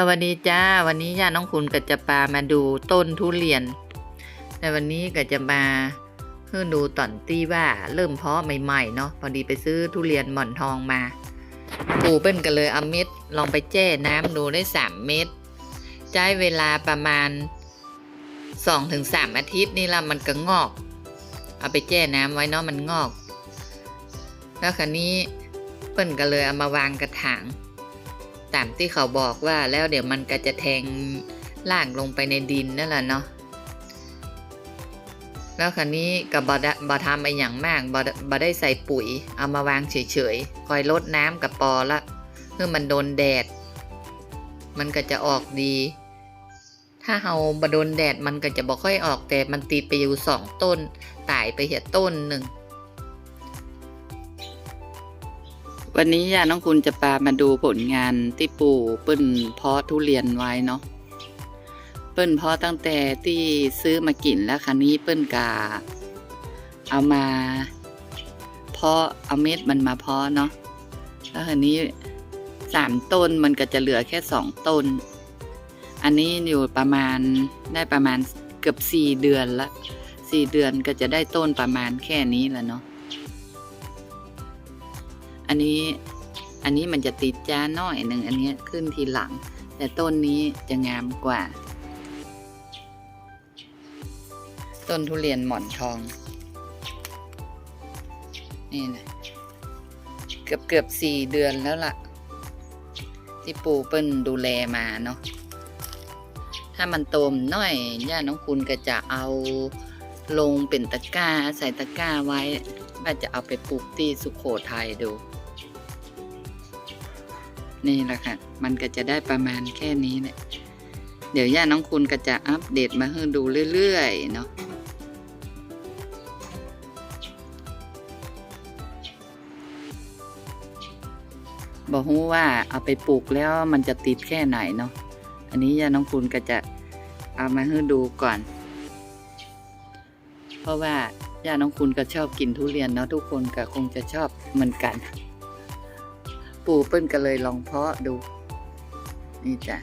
สวัสดีจ้า วันนี้ย่าน้องคุณกับจะปามาดูต้นทุเรียน ในวันนี้ก็จะมาเพื่อดูตอนที่ว่าเริ่มเพาะใหม่ๆเนาะพอดีไปซื้อทุเรียนหมอนทองมาปูเปิ้นก็เลยเอาเม็ดลองไปแจ้น้ำดูได้สามเม็ดใช้เวลาประมาณสองถึงสามอาทิตย์นี่ละมันก็งอก เอาไปแจ้น้ำไว้เนาะมันงอก แล้วคราวนี้เปิ้นก็เลยเอามาวางกระถาง ตามที่เขาบอกว่าแล้วเดี๋ยวมันก็จะแทงล่างลงไปในดินนั่นแหละเนาะแล้วคราวนี้กับบดบทำไปอย่างมากบบได้ใส่ปุ๋ย เอามาวางเฉยๆ คอยลดน้ำกับปอละเพื่อมันโดนแดด มันก็จะออกดี ถ้าเฮาบโดนแดดมันก็จะบ่ค่อยออกแต่มันติดไปอยู่สองต้น ตายไปเหียต้นหนึ่ง วันนี้ย่าน้องคุณจะพามาดูผลงานที่ปู่เปิ้นเพาะทุเรียนไว้เนาะเปิ้นเพาะตั้งแต่ที่ซื้อมากินแล้วคันนี้เปิ้นกาเอามาเพาะเอาเม็ดมันมาเพาะเนาะแล้วคันนี้สามต้นมันก็จะเหลือแค่สองต้น อันนี้อยู่ประมาณได้ประมาณเกือบสี่เดือนละสี่เดือนก็จะได้ต้นประมาณแค่นี้แหละเนาะ อันนี้อันนี้มันจะติดจ้าน้อยหนึ่งอันนี้ขึ้นทีหลัง แต่ต้นนี้จะงามกว่า ต้นทุเรียนหมอนทอง นี่นะเกือบเกือบสี่เดือนแล้วล่ะ ที่ปูเปิ้ลดูแลมาเนาะถ้ามันโตมน้อยย่าน้องคุณก็จะเอาลงเป็นตะกร้า ใส่ตะกร้าไว้ว่าจะเอาไปปลูกที่สุขโขทัยดู นี่แหละค่ะ มันก็จะได้ประมาณแค่นี้แหละเดี๋ยวย่าน้องคุณก็จะอัปเดตมาให้ดูเรื่อยๆเนาะบอกฮู้ว่าเอาไปปลูกแล้วมันจะติดแค่ไหนเนาะ อันนี้ย่าน้องคุณก็จะเอามาให้ดูก่อน เพราะว่าย่าน้องคุณก็ชอบกินทุเรียนเนาะทุกคนก็คงจะชอบเหมือนกัน ปูเปิ้ลก็เลยลองเพาะดู นี่จ้ะ